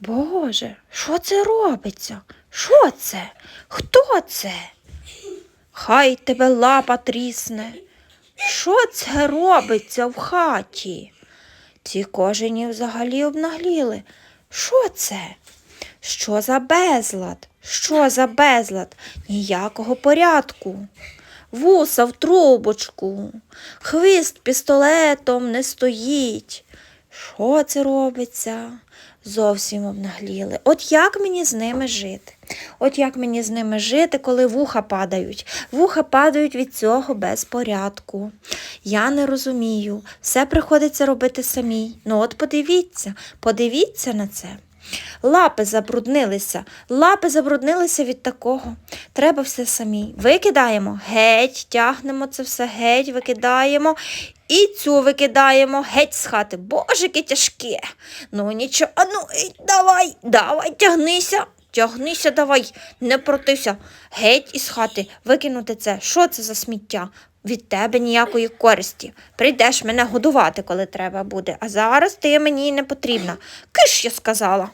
Боже, що це робиться? Що це? Хто це? Хай тебе лапа трісне. Що це робиться в хаті? Ці кожені взагалі обнагліли. Що це? Що за безлад? Що за безлад? Ніякого порядку. Вуса в трубочку, хвіст пістолетом не стоїть. Що це робиться? Зовсім обнагліли. От як мені з ними жити? От як мені з ними жити, коли вуха падають? Вуха падають від цього безпорядку. Я не розумію. Все приходиться робити самій. Ну от подивіться, подивіться на це. Лапи забруднилися, лапи забруднилися від такого. Треба все самі. Викидаємо геть, тягнемо це все геть, викидаємо. І цю викидаємо геть з хати. Боже, яке тяжке. Ну нічого, а ну давай, давай, тягнися. Тягнися, давай, не протися, Геть із хати, викинути це. Що це за сміття? Від тебе ніякої користі. Прийдеш мене годувати, коли треба буде. А зараз ти мені не потрібна. Киш, я сказала.